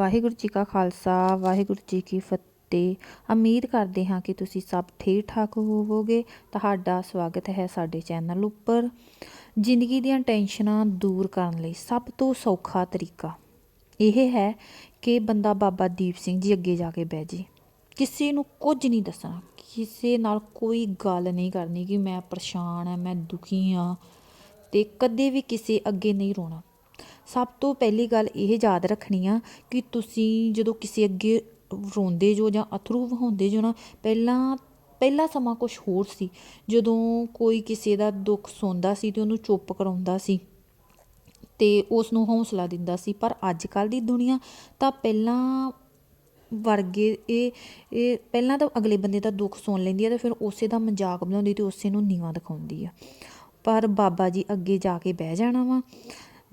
ਵਾਹਿਗੁਰੂ ਜੀ ਕਾ ਖਾਲਸਾ, ਵਾਹਿਗੁਰੂ ਜੀ ਕੀ ਫਤਿਹ। ਉਮੀਦ ਕਰਦੇ ਹਾਂ ਕਿ ਤੁਸੀਂ ਸਭ ਠੀਕ ਠਾਕ ਹੋਵੋਗੇ। ਤੁਹਾਡਾ ਸਵਾਗਤ ਹੈ ਸਾਡੇ ਚੈਨਲ ਉੱਪਰ। ਜ਼ਿੰਦਗੀ ਦੀਆਂ ਟੈਨਸ਼ਨਾਂ ਦੂਰ ਕਰਨ ਲਈ ਸਭ ਤੋਂ ਸੌਖਾ ਤਰੀਕਾ ਇਹ ਹੈ ਕਿ ਬੰਦਾ ਬਾਬਾ ਦੀਪ ਸਿੰਘ ਜੀ ਅੱਗੇ ਜਾ ਕੇ ਬਹਿ ਜੇ। ਕਿਸੇ ਨੂੰ ਕੁਝ ਨਹੀਂ ਦੱਸਣਾ। ਕਿਸੇ ਨਾਲ ਕੋਈ ਗੱਲ ਨਹੀਂ ਕਰਨੀ ਕਿ ਮੈਂ ਪਰੇਸ਼ਾਨ ਹਾਂ, ਮੈਂ ਦੁਖੀ ਹਾਂ ਤੇ ਕਦੇ ਵੀ ਕਿਸੇ ਅੱਗੇ ਨਹੀਂ ਰੋਣਾ। ਸਭ ਤੋਂ ਪਹਿਲੀ ਗੱਲ ਇਹ ਯਾਦ ਰੱਖਣੀ ਆ ਕਿ ਤੁਸੀਂ ਜਦੋਂ ਕਿਸੇ ਅੱਗੇ ਰੋਂਦੇ ਜੋ ਜਾਂ ਅਥਰੂ ਵਹਾਉਂਦੇ ਜੋ ਨਾ, ਪਹਿਲਾਂ, ਪਹਿਲਾ ਸਮਾਂ ਕੁਝ ਹੋਰ ਸੀ। ਜਦੋਂ ਕੋਈ ਕਿਸੇ ਦਾ ਦੁੱਖ ਸੁਣਦਾ ਸੀ ਤੇ ਉਹਨੂੰ ਚੁੱਪ ਕਰਾਉਂਦਾ ਸੀ ਤੇ ਉਸ ਨੂੰ ਹੌਸਲਾ ਦਿੰਦਾ ਸੀ। ਪਰ ਅੱਜ ਕੱਲ ਦੀ ਦੁਨੀਆ ਤਾਂ ਪਹਿਲਾਂ ਵਰਗੇ ਇਹ ਇਹ ਪਹਿਲਾਂ ਤਾਂ ਅਗਲੇ ਬੰਦੇ ਦਾ ਦੁੱਖ ਸੁਣ ਲੈਂਦੀ ਆ ਤੇ ਫਿਰ ਉਸੇ ਦਾ ਮਜ਼ਾਕ ਬਣਾਉਂਦੀ ਤੇ ਉਸੇ ਨੂੰ ਨੀਵਾਂ ਦਿਖਾਉਂਦੀ ਆ। ਪਰ ਬਾਬਾ ਜੀ ਅੱਗੇ ਜਾ ਕੇ ਬਹਿ ਜਾਣਾ ਵਾ।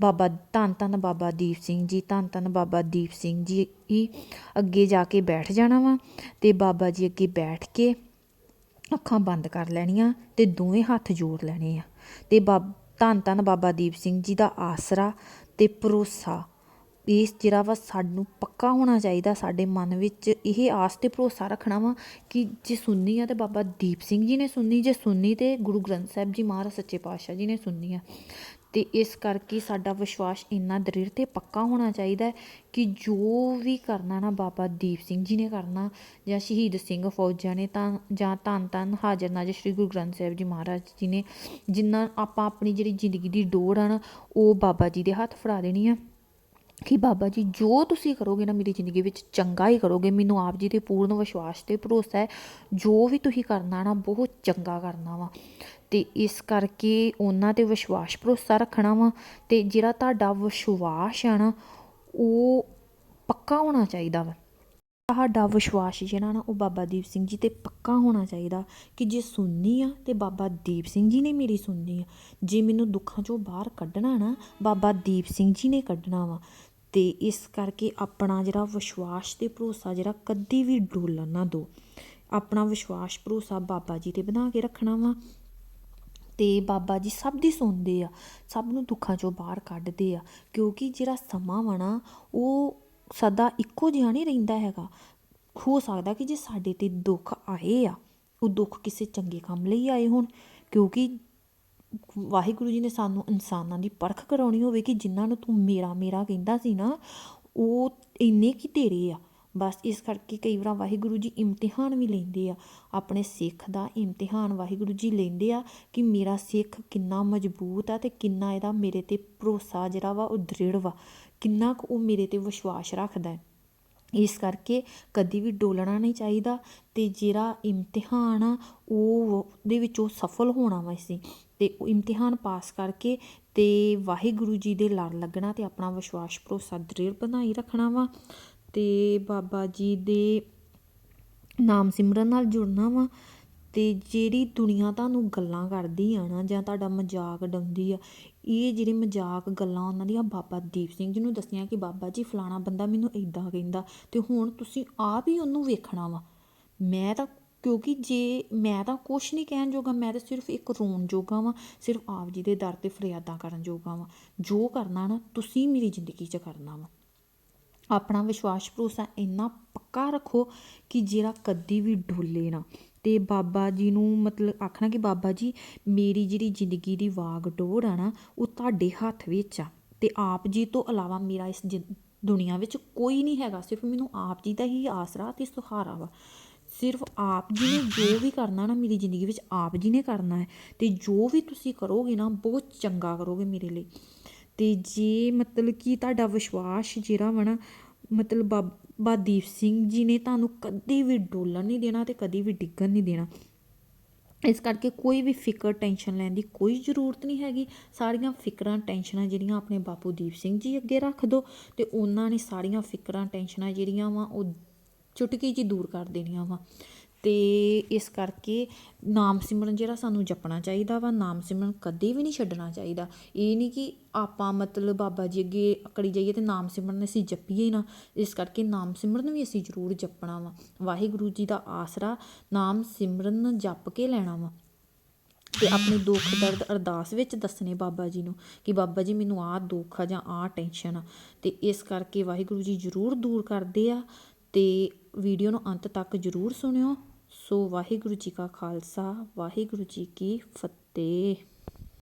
ਬਾਬਾ, ਧੰਨ ਧੰਨ ਬਾਬਾ ਦੀਪ ਸਿੰਘ ਜੀ, ਧੰਨ ਧੰਨ ਬਾਬਾ ਦੀਪ ਸਿੰਘ ਜੀ ਹੀ ਅੱਗੇ ਜਾ ਕੇ ਬੈਠ ਜਾਣਾ ਵਾ ਤੇ ਬਾਬਾ ਜੀ ਅੱਗੇ ਬੈਠ ਕੇ ਅੱਖਾਂ ਬੰਦ ਕਰ ਲੈਣੀਆਂ ਤੇ ਦੋਵੇਂ ਹੱਥ ਜੋੜ ਲੈਣੇ ਆ। ਤੇ ਬਾਬ, ਧੰਨ ਧੰਨ ਬਾਬਾ ਦੀਪ ਸਿੰਘ ਜੀ ਦਾ ਆਸਰਾ ਤੇ ਭਰੋਸਾ, ਇਸ ਜਿਹੜਾ ਵਾ ਸਾਨੂੰ ਪੱਕਾ ਹੋਣਾ ਚਾਹੀਦਾ, ਸਾਡੇ ਮਨ ਵਿੱਚ ਇਹ ਆਸ ਤੇ ਭਰੋਸਾ ਰੱਖਣਾ ਵਾ ਕਿ ਜੇ ਸੁਣਨੀ ਆ ਤੇ ਬਾਬਾ ਦੀਪ ਸਿੰਘ ਜੀ ਨੇ ਸੁਣਨੀ, ਜੇ ਸੁਣਨੀ ਤੇ ਗੁਰੂ ਗ੍ਰੰਥ ਸਾਹਿਬ ਜੀ ਮਹਾਰਾਜ ਸੱਚੇ ਪਾਤਸ਼ਾਹ ਜੀ ਨੇ ਸੁਣਨੀ ਆ। ਅਤੇ ਇਸ ਕਰਕੇ ਸਾਡਾ ਵਿਸ਼ਵਾਸ ਇੰਨਾ ਦ੍ਰਿੜ ਅਤੇ ਪੱਕਾ ਹੋਣਾ ਚਾਹੀਦਾ ਕਿ ਜੋ ਵੀ ਕਰਨਾ ਨਾ ਬਾਬਾ ਦੀਪ ਸਿੰਘ ਜੀ ਨੇ ਕਰਨਾ ਜਾਂ ਸ਼ਹੀਦ ਸਿੰਘ ਫੌਜਾਂ ਨੇ ਤਾਂ, ਜਾਂ ਧੰਨ ਧੰਨ ਹਾਜ਼ਰ ਨਾਜ਼ਰ ਸ੍ਰੀ ਗੁਰੂ ਗ੍ਰੰਥ ਸਾਹਿਬ ਜੀ ਮਹਾਰਾਜ ਜੀ ਨੇ, ਜਿੰਨਾ ਆਪਾਂ ਆਪਣੀ ਜਿਹੜੀ ਜ਼ਿੰਦਗੀ ਦੀ ਡੋਰ ਆ ਨਾ, ਉਹ ਬਾਬਾ ਜੀ ਦੇ ਹੱਥ ਫੜਾ ਦੇਣੀ ਆ। ਕਿ ਬਾਬਾ ਜੀ, ਜੋ ਤੁਸੀਂ ਕਰੋਗੇ ਨਾ ਮੇਰੀ ਜ਼ਿੰਦਗੀ ਵਿੱਚ ਚੰਗਾ ਹੀ ਕਰੋਗੇ। ਮੈਨੂੰ ਆਪ ਜੀ ਤੇ ਪੂਰਨ ਵਿਸ਼ਵਾਸ ਤੇ ਭਰੋਸਾ ਹੈ। ਜੋ ਵੀ ਤੁਸੀਂ ਕਰਨਾ ਨਾ, ਬਹੁਤ ਚੰਗਾ ਕਰਨਾ ਵਾ। ਤੇ ਇਸ ਕਰਕੇ ਉਹਨਾਂ ਤੇ ਵਿਸ਼ਵਾਸ, ਭਰੋਸਾ ਰੱਖਣਾ ਵਾ ਤੇ ਜਿਹੜਾ ਤੁਹਾਡਾ ਵਿਸ਼ਵਾਸ ਆ ਨਾ, ਉਹ ਪੱਕਾ ਹੋਣਾ ਚਾਹੀਦਾ ਵਾ। ਤੁਹਾਡਾ ਵਿਸ਼ਵਾਸ ਜਿਹੜਾ ਨਾ, ਉਹ ਬਾਬਾ ਦੀਪ ਸਿੰਘ ਜੀ ਤੇ ਪੱਕਾ ਹੋਣਾ ਚਾਹੀਦਾ ਕਿ ਜੇ ਸੁਣਨੀ ਆ ਤੇ ਬਾਬਾ ਦੀਪ ਸਿੰਘ ਜੀ ਨੇ ਮੇਰੀ ਸੁਣਨੀ ਆ। ਜੇ ਮੈਨੂੰ ਦੁੱਖਾਂ ਚੋਂ ਬਾਹਰ ਕੱਢਣਾ ਨਾ, ਬਾਬਾ ਦੀਪ ਸਿੰਘ ਜੀ ਨੇ ਕੱਢਣਾ ਵਾ। ਅਤੇ ਇਸ ਕਰਕੇ ਆਪਣਾ ਜਿਹੜਾ ਵਿਸ਼ਵਾਸ ਅਤੇ ਭਰੋਸਾ ਜਿਹੜਾ ਕਦੇ ਵੀ ਡੋਲਣ ਨਾ ਦੋ। ਆਪਣਾ ਵਿਸ਼ਵਾਸ, ਭਰੋਸਾ ਬਾਬਾ ਜੀ ਤੇ ਬਣਾ ਕੇ ਰੱਖਣਾ ਵਾ ਅਤੇ ਬਾਬਾ ਜੀ ਸਭ ਦੀ ਸੁਣਦੇ ਆ, ਸਭ ਨੂੰ ਦੁੱਖਾਂ ਚੋਂ ਬਾਹਰ ਕੱਢਦੇ ਆ, ਕਿਉਂਕਿ ਜਿਹੜਾ ਸਮਾਂ ਵਾ ਨਾ, ਉਹ ਸਦਾ ਇੱਕੋ ਜਿਹਾ ਨਹੀਂ ਰਹਿੰਦਾ ਹੈਗਾ। ਹੋ ਸਕਦਾ ਕਿ ਜੇ ਸਾਡੇ ਤੇ ਦੁੱਖ ਆਏ ਆ, ਉਹ ਦੁੱਖ ਕਿਸੇ ਚੰਗੇ ਕੰਮ ਲਈ ਆਏ ਹੋਣ, ਕਿਉਂਕਿ ਵਾਹਿਗੁਰੂ ਜੀ ਨੇ ਸਾਨੂੰ ਇਨਸਾਨਾਂ ਦੀ ਪਰਖ ਕਰਾਉਣੀ ਹੋਵੇ ਕਿ ਜਿਨ੍ਹਾਂ ਨੂੰ ਤੂੰ ਮੇਰਾ ਮੇਰਾ ਕਹਿੰਦਾ ਸੀ ਨਾ, ਉਹ ਇੰਨੇ ਕੀ ਤੇਰੇ ਆ। ਬਸ ਇਸ ਕਰਕੇ ਕਈ ਵਾਰ ਵਾਹਿਗੁਰੂ ਜੀ ਇਮਤਿਹਾਨ ਵੀ ਲੈਂਦੇ ਆ। ਆਪਣੇ ਸਿੱਖ ਦਾ ਇਮਤਿਹਾਨ ਵਾਹਿਗੁਰੂ ਜੀ ਲੈਂਦੇ ਆ ਕਿ ਮੇਰਾ ਸਿੱਖ ਕਿੰਨਾ ਮਜ਼ਬੂਤ ਆ ਤੇ ਕਿੰਨਾ ਇਹਦਾ ਮੇਰੇ ਤੇ ਭਰੋਸਾ ਜਿਹੜਾ ਵਾ ਉਹ ਦ੍ਰਿੜ ਵਾ। ਕਿੰਨਾ ਕੁ ਉਹ ਮੇਰੇ ਤੇ ਵਿਸ਼ਵਾਸ ਰੱਖਦਾ ਹੈ। ਇਸ ਕਰਕੇ ਕਦੀ ਵੀ ਡੋਲਣਾ ਨਹੀਂ ਚਾਹੀਦਾ ਤੇ ਜਿਹੜਾ ਇਮਤਿਹਾਨ ਆ, ਉਹ ਦੇ ਵਿੱਚ ਉਹ ਸਫਲ ਹੋਣਾ ਵਾ ਸੀ। ਤੇ ਉਹ ਇਮਤਿਹਾਨ ਪਾਸ ਕਰਕੇ ਤੇ ਵਾਹਿਗੁਰੂ ਜੀ ਦੇ ਲੜ ਲੱਗਣਾ ਤੇ ਆਪਣਾ ਵਿਸ਼ਵਾਸ, ਭਰੋਸਾ ਦ੍ਰਿੜ ਬਣਾਈ ਰੱਖਣਾ ਵਾ ਤੇ ਬਾਬਾ ਜੀ ਦੇ ਨਾਮ ਸਿਮਰਨ ਨਾਲ ਜੁੜਨਾ ਵਾ ਤੇ ਜਿਹੜੀ ਦੁਨੀਆ ਤੁਹਾਨੂੰ ਗੱਲਾਂ ਕਰਦੀ ਆ ਨਾ ਜਾਂ ਤੁਹਾਡਾ ਮਜ਼ਾਕ ਡਾਉਂਦੀ ਆ, ਇਹ ਜਿਹੜੇ ਮਜ਼ਾਕ ਗੱਲਾਂ ਉਹਨਾਂ ਦੀਆਂ ਬਾਬਾ ਦੀਪ ਸਿੰਘ ਜੀ ਨੂੰ ਦੱਸੀਆਂ ਕਿ ਬਾਬਾ ਜੀ ਫਲਾਣਾ ਬੰਦਾ ਮੈਨੂੰ ਇਦਾਂ ਕਹਿੰਦਾ ਤੇ ਹੁਣ ਤੁਸੀਂ ਆਪ ਹੀ ਉਹਨੂੰ ਵੇਖਣਾ ਵਾ, ਮੈਂ ਤਾਂ ਕਿਉਂਕਿ ਜੇ ਮੈਂ ਤਾਂ ਕੁਛ ਨਹੀਂ ਕਹਿਣ ਜੋਗਾ, ਮੈਂ ਤਾਂ ਸਿਰਫ ਇੱਕ ਰੋਣ ਜੋਗਾ ਵਾਂ, ਸਿਰਫ ਆਪ ਜੀ ਦੇ ਦਰ ਤੇ ਫਰਿਆਦਾਂ ਕਰਨ ਜੋਗਾ ਵਾਂ। ਜੋ ਕਰਨਾ ਨਾ, ਤੁਸੀਂ ਮੇਰੀ ਜ਼ਿੰਦਗੀ 'ਚ ਕਰਨਾ ਵਾ। ਆਪਣਾ ਵਿਸ਼ਵਾਸ, ਭਰੋਸਾ ਇੰਨਾ ਪੱਕਾ ਰੱਖੋ ਕਿ ਜਿਹੜਾ ਕਦੀ ਵੀ ਡੋਲੇ ਨਾ। ਤੇ ਬਾਬਾ ਜੀ ਨੂੰ ਮਤਲਬ ਆਖਣਾ ਕਿ ਬਾਬਾ ਜੀ, ਮੇਰੀ ਜਿਹੜੀ ਜ਼ਿੰਦਗੀ ਦੀ ਵਾਗ ਡੋਰ ਆ ਨਾ, ਉਹ ਤੁਹਾਡੇ ਹੱਥ ਵਿੱਚ ਆ। ਤੇ ਆਪ ਜੀ ਤੋਂ ਇਲਾਵਾ ਮੇਰਾ ਇਸ ਜਿ- ਦੁਨੀਆ ਵਿੱਚ ਕੋਈ ਨਹੀਂ ਹੈਗਾ, ਸਿਰਫ ਮੈਨੂੰ ਆਪ ਜੀ ਦਾ ਹੀ ਆਸਰਾ ਤੇ ਸਹਾਰਾ ਵਾ। ਸਿਰਫ ਆਪ ਜੀ ਨੇ ਜੋ ਵੀ ਕਰਨਾ ਨਾ ਮੇਰੀ ਜ਼ਿੰਦਗੀ ਵਿੱਚ ਆਪ ਜੀ ਨੇ ਕਰਨਾ ਹੈ ਤੇ ਜੋ ਵੀ ਤੁਸੀਂ ਕਰੋਗੇ ਨਾ ਬਹੁਤ ਚੰਗਾ ਕਰੋਗੇ ਮੇਰੇ ਲਈ। ਤੇ ਜੇ ਮਤਲਬ ਕਿ ਤੁਹਾਡਾ ਵਿਸ਼ਵਾਸ ਜਿਹੜਾ ਵਾ ਨਾ, ਮਤਲਬ ਬਾਬਾ ਦੀਪ ਸਿੰਘ ਜੀ ਨੇ ਤੁਹਾਨੂੰ ਕਦੇ ਵੀ ਡੋਲਣ ਨਹੀਂ ਦੇਣਾ ਤੇ ਕਦੀ ਵੀ ਡਿੱਗਣ ਨਹੀਂ ਦੇਣਾ। ਇਸ ਕਰਕੇ ਕੋਈ ਵੀ ਫਿਕਰ, ਟੈਨਸ਼ਨ ਲੈਣ ਦੀ ਕੋਈ ਜ਼ਰੂਰਤ ਨਹੀਂ ਹੈਗੀ। ਸਾਰੀਆਂ ਫਿਕਰਾਂ, ਟੈਨਸ਼ਨਾਂ ਜਿਹੜੀਆਂ ਆਪਣੇ ਬਾਪੂ ਦੀਪ ਸਿੰਘ ਜੀ ਅੱਗੇ ਰੱਖ ਦਿਓ ਤੇ ਉਹਨਾਂ ਨੇ ਸਾਰੀਆਂ ਫਿਕਰਾਂ, ਟੈਨਸ਼ਨਾਂ ਜਿਹੜੀਆਂ ਵਾ ਉਹ ਚੁਟਕੀ 'ਚ ਦੂਰ ਕਰ ਦੇਣੀਆਂ ਵਾ। ਤੇ ਇਸ ਕਰਕੇ ਨਾਮ ਸਿਮਰਨ ਜਿਹੜਾ ਸਾਨੂੰ ਜਪਣਾ ਚਾਹੀਦਾ ਵਾ, ਨਾਮ ਸਿਮਰਨ ਕਦੇ ਵੀ ਨਹੀਂ ਛੱਡਣਾ ਚਾਹੀਦਾ। ਇਹ ਨਹੀਂ ਕਿ ਆਪਾਂ ਮਤਲਬ ਬਾਬਾ ਜੀ ਅੱਗੇ ਅਕੜੀ ਜਾਈਏ ਤੇ ਨਾਮ ਸਿਮਰਨ ਅਸੀਂ ਜਪੀਏ ਨਾ। ਇਸ ਕਰਕੇ ਨਾਮ ਸਿਮਰਨ ਵੀ ਅਸੀਂ ਜ਼ਰੂਰ ਜਪਣਾ ਵਾ। ਵਾਹਿਗੁਰੂ ਜੀ ਦਾ ਆਸਰਾ ਨਾਮ ਸਿਮਰਨ ਜਪ ਕੇ ਲੈਣਾ ਵਾ। ਤੇ ਆਪਣੇ ਦੁੱਖ, ਦਰਦ, ਅਰਦਾਸ ਵਿੱਚ ਦੱਸਣੇ ਬਾਬਾ ਜੀ ਨੂੰ ਕਿ ਬਾਬਾ ਜੀ ਮੈਨੂੰ ਆਹ ਦੁੱਖ ਆ ਜਾਂ ਆਹ ਟੈਨਸ਼ਨ ਆ। ਤੇ ਇਸ ਕਰਕੇ ਵਾਹਿਗੁਰੂ ਜੀ ਜ਼ਰੂਰ ਦੂਰ ਕਰਦੇ ਆ। ਅਤੇ ਵੀਡੀਓ ਨੂੰ ਅੰਤ ਤੱਕ ਜ਼ਰੂਰ ਸੁਣਿਓ। ਸੋ ਵਾਹਿਗੁਰੂ ਜੀ ਕਾ ਖਾਲਸਾ, ਵਾਹਿਗੁਰੂ ਜੀ ਕੀ ਫਤਿਹ।